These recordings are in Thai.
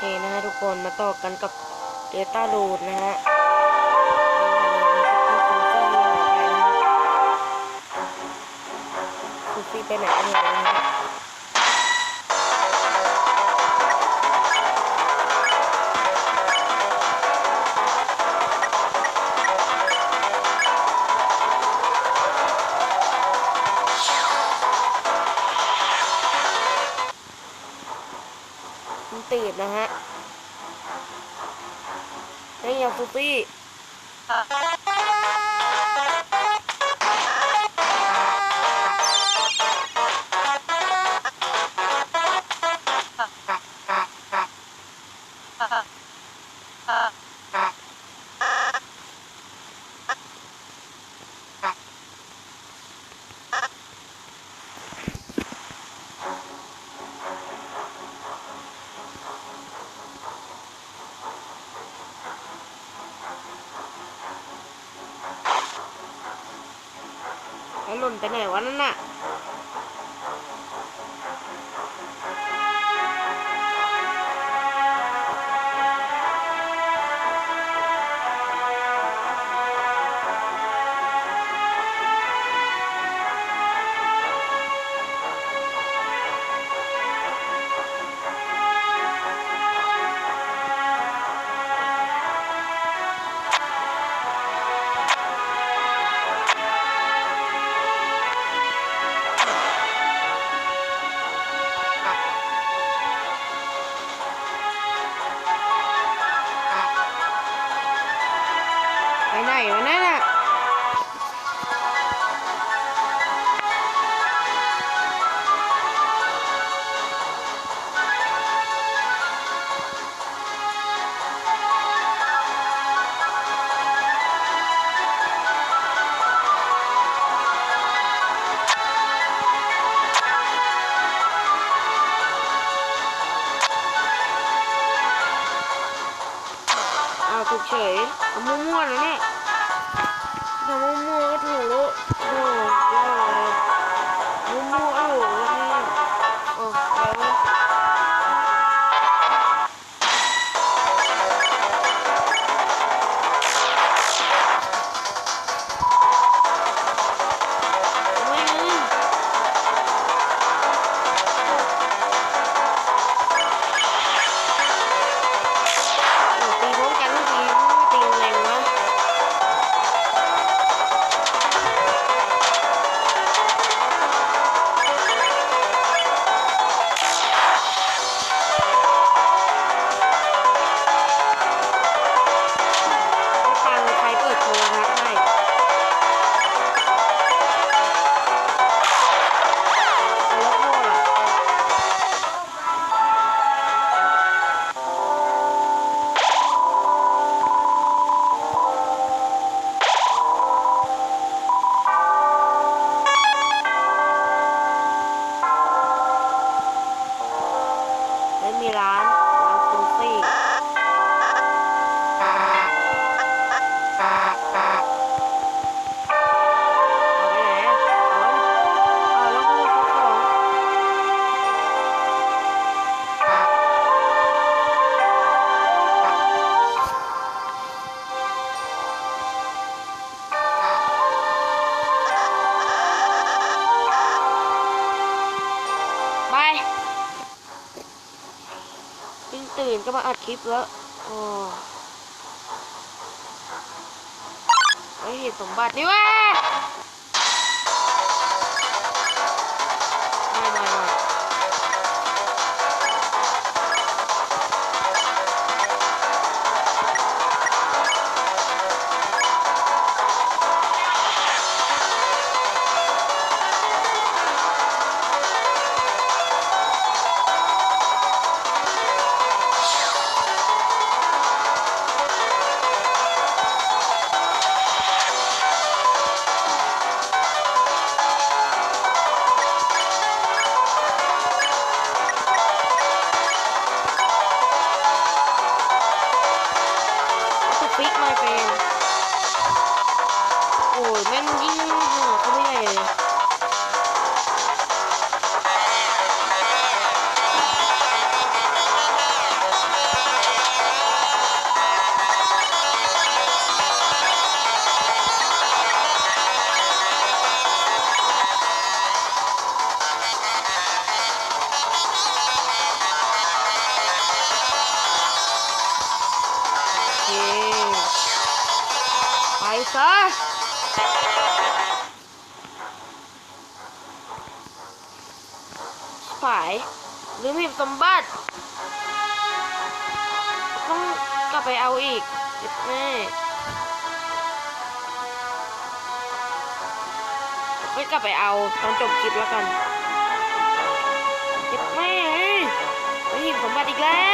เคนะฮะทุกคนมาต่อกันกับ Data Load นะฮะซูซี่ไปไหนกันเนี่ย ตุ๊ตี้ ไหนวะนั่นน่ะ ไปไหนวะนั่นอะ คลิปแล้วโอ้เห็นสมบัตินี่ว่า สมบัติ ต้องกลับไปเอาอีกเจ็บแม่ไม่กลับไปเอาตอนจบคลิปแล้วกันเจ็บแม่ไม่หยิบสมบัติอีกแล้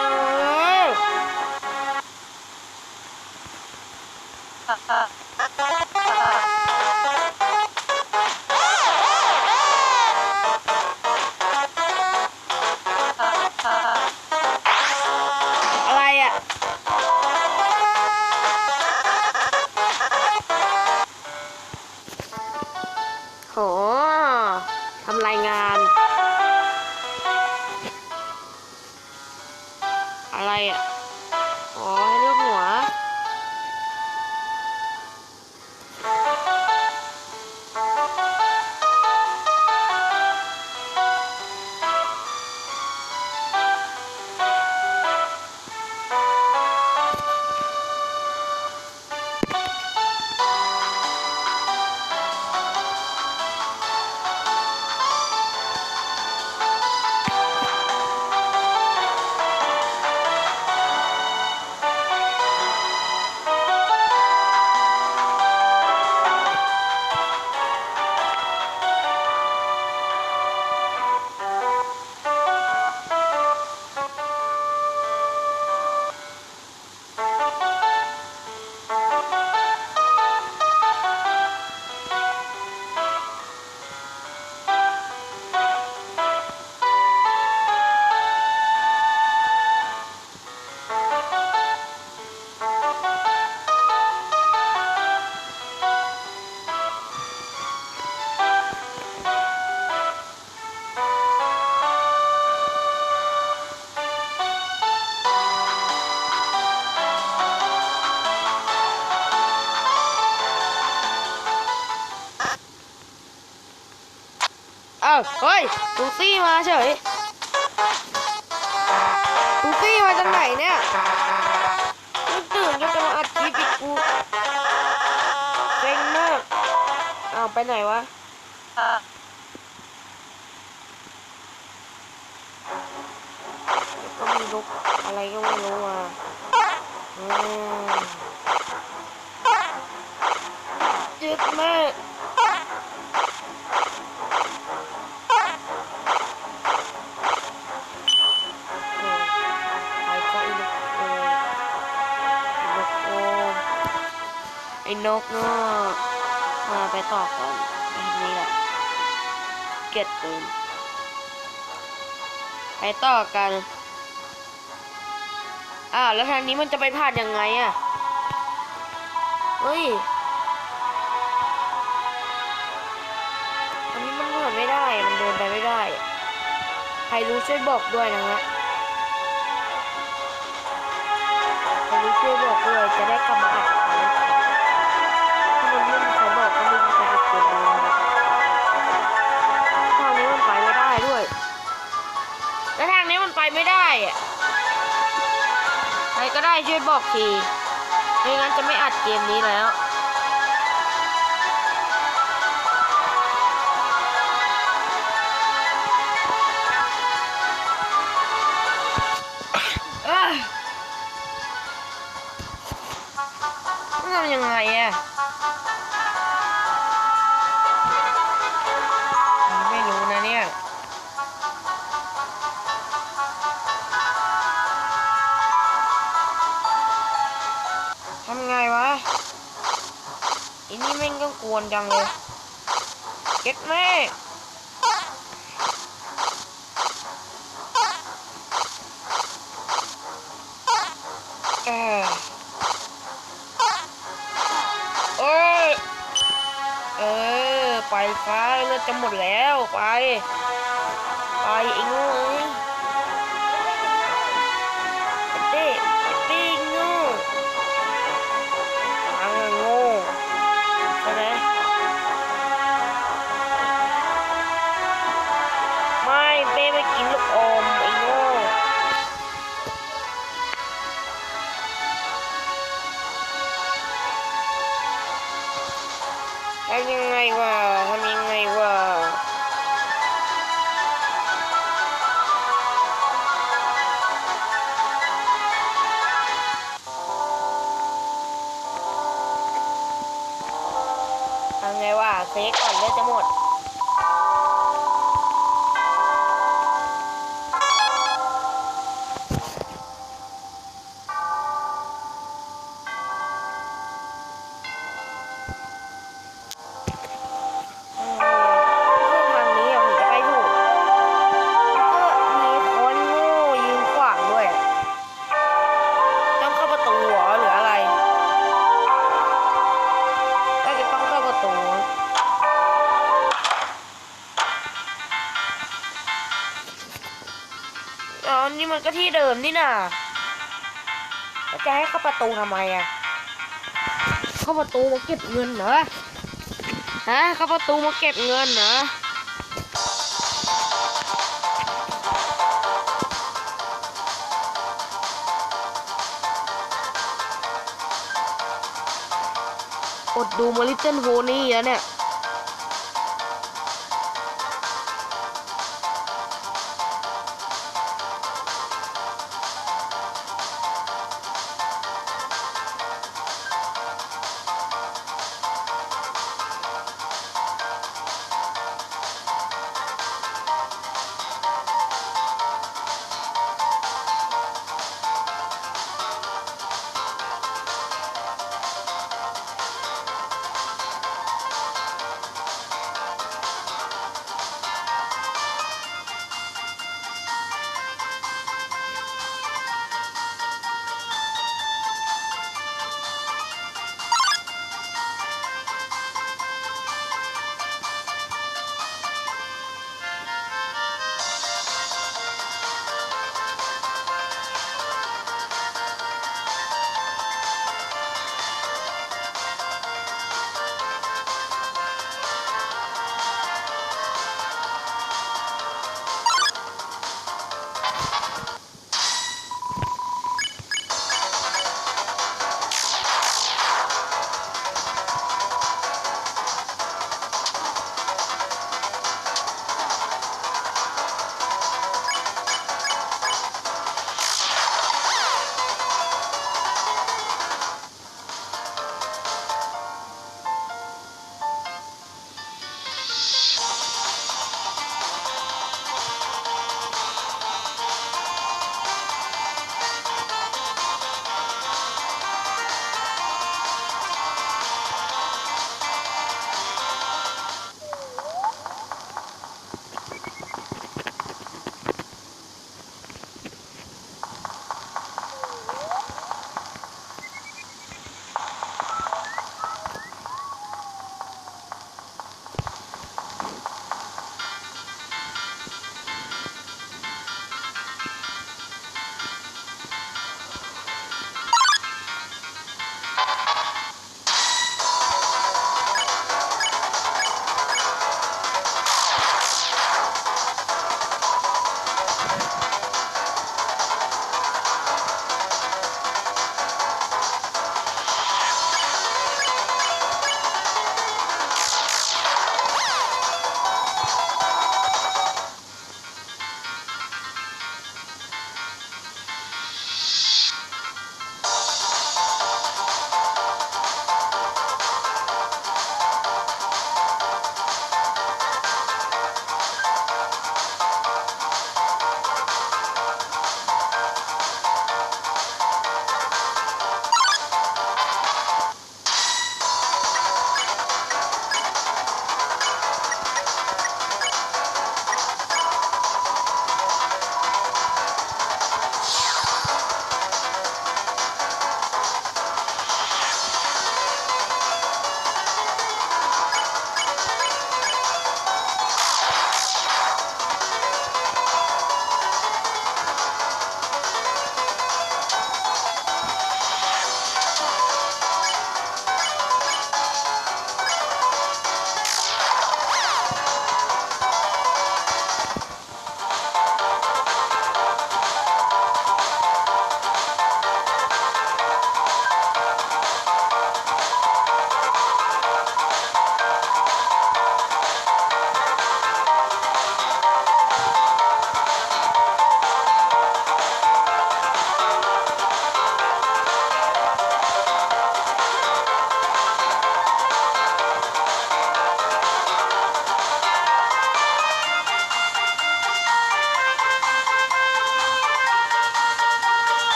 วอะ อะไรอะาวเฮ้ยตูตี้มาเฉยตูตี้มาจากไหนเนี่ยไม่ตื่นก็จะมาอัดคลิปอีกกูเซ็งมากอ้าวไปไหนวะก็มีนกอะไรก็ไม่รู้อะอืมเจ็ นกเนาะมาไปต่อกันไปทางนี้แหละ เก็ตปืนไปต่อกัน อ้าวแล้วทางนี้มันจะไปผ่านยังไงอะเฮ้ย อันนี้มันผ่านไม่ได้ มันเดินไปไม่ได้ ใครรู้ช่วยบอกด้วยนะฮะใครรู้ช่วยบอกด้วยจะได้กลับมาอัด เขาถ้ามันไม่มีใครบอกก็ไม่มีใครอัดเก็บเลยนะทางนี้มันไปไม่ได้ด้วย แล้วทางนี้มันไปไม่ได้อะใครก็ได้ช่วยบอกทีไม่งั้นจะไม่อัดเกมนี้แล้วต้องทำยังไงอะ วนจังเลย เก็ตแม่เออเอ้ยเออ ไปฟ้าเลือดจะหมดแล้ว ไป ไปไอ้งู ทำไงว่าเฟซก่อนเลือดจะหมด อ๋อนี่มันก็ที่เดิมนี่น่ะจะให้เข้าประตูทำไมอะเข้าประตูมาเก็บเงินเหรอ ฮะ เข้าประตูมาเก็บเงินนะอดดูมาลิเติ้ลโฮนี่แล้วเนี่ย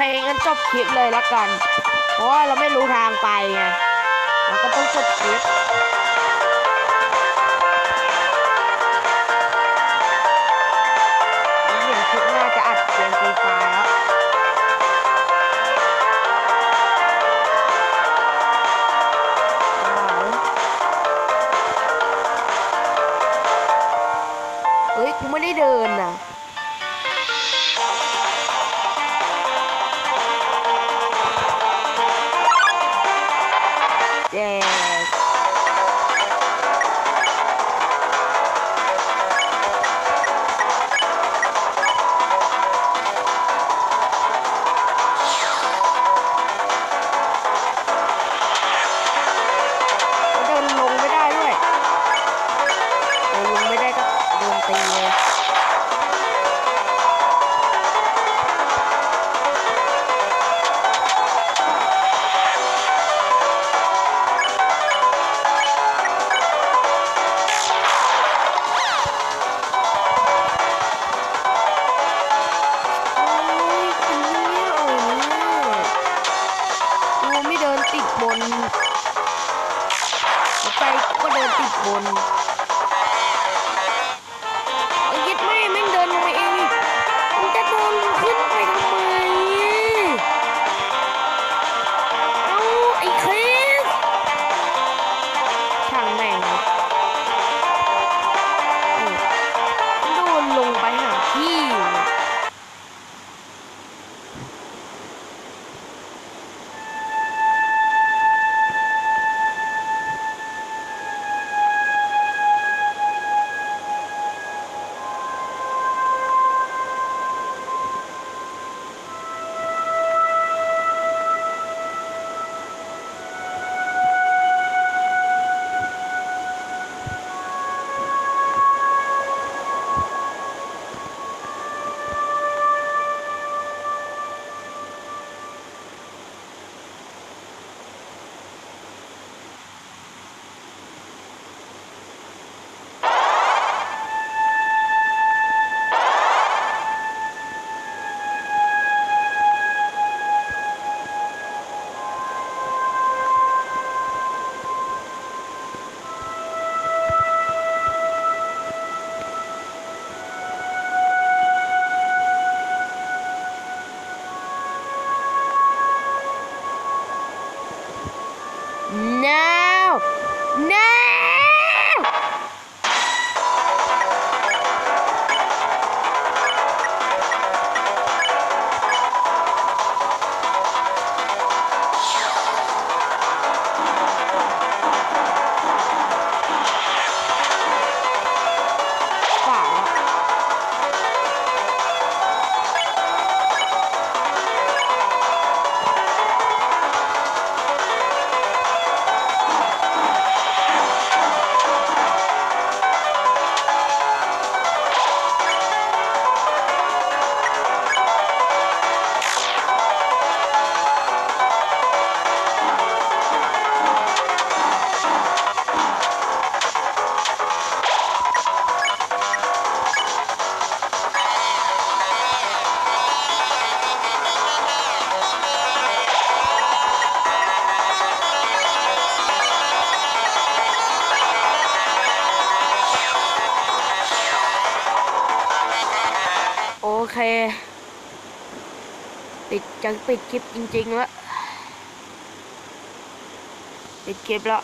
คงั้นจบคลิปเลยละกัน เพราะว่าเราไม่รู้ทางไปไงเราก็ต้องจบคลิปเฮ้ยกูไม่ได้เดินนะ ปิดคลิปจริงๆแล้วปิดคลิปแล้ว